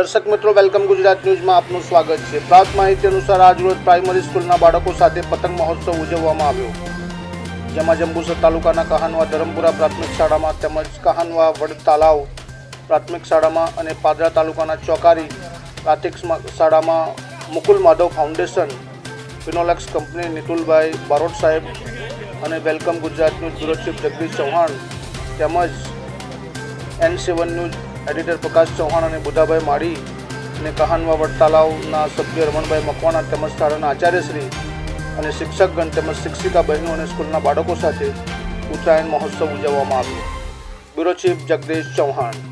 દર્શક મિત્રો, વેલકમ ગુજરાત ન્યૂઝમાં આપનું સ્વાગત છે. પ્રાપ્ત માહિતી અનુસાર આજરોજ પ્રાઇમરી સ્કૂલના બાળકો સાથે પતંગ મહોત્સવ ઉજવવામાં આવ્યો. જેમાં જંબુસર તાલુકાના કહાનવા ધરમપુરા પ્રાથમિક શાળામાં તેમજ કહાનવા વડ તાલાવ પ્રાથમિક શાળામાં અને પાદરા તાલુકાના ચોકારી પ્રાથમિક શાળામાં Mukul Madhav foundation, Finolex company, Nitulbhai Barot સાહેબ અને welcome Gujarat news bureau chief Jagdish Chauhan તેમજ N seven news editor Prakash Chauhan અને બુધાભાઈ માળી અને કહાનવા વડતાલાવના સભ્ય રમણભાઈ મકવાણા તેમજ શાળાના આચાર્યશ્રી અને શિક્ષકગણ તેમજ શિક્ષિકા બહેનો અને સ્કૂલના બાળકો સાથે ઉત્તરાયણ મહોત્સવ ઉજવવામાં આવ્યો. Bureau chief Jagdish Chauhan.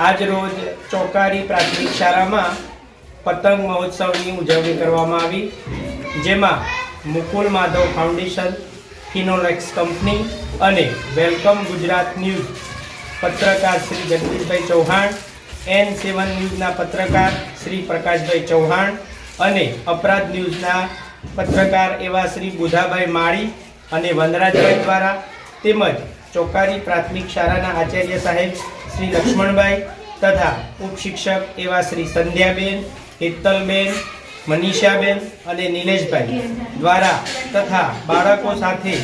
આજ રોજ ચોકારી પ્રાથમિક શાળામાં પતંગ મહોત્સવની ઉજવણી કરવામાં આવી, જેમાં Mukul Madhav foundation, Finolex company અને વેલકમ ગુજરાત ન્યૂઝ, પત્રકાર શ્રી જગદીશભાઈ ચૌહાણ, એન સેવન ન્યૂઝના પત્રકાર શ્રી પ્રકાશભાઈ ચૌહાણ અને અપરાધ ન્યૂઝના પત્રકાર એવા શ્રી બુધાભાઈ માળી અને વનરાજભાઈ દ્વારા તેમજ ચોકારી પ્રાથમિક શાળાના આચાર્ય સાહેબ શ્રી લક્ષ્મણભાઈ તથા ઉપશિક્ષક એવા શ્રી સંધ્યાબેન હિત્તલબેન મનીષાબેન અને નિલેશભાઈ દ્વારા તથા બાળકો સાથે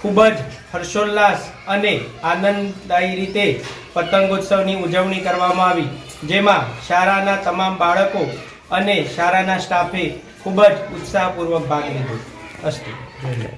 ખૂબ જ હર્ષોલ્લાસ અને આનંદદાયી રીતે પતંગોત્સવની ઉજવણી કરવામાં આવી, જેમાં શાળાના તમામ બાળકો અને શાળાના સ્ટાફે ખૂબ જ ઉત્સાહપૂર્વક ભાગ લીધો. અસ્તુ.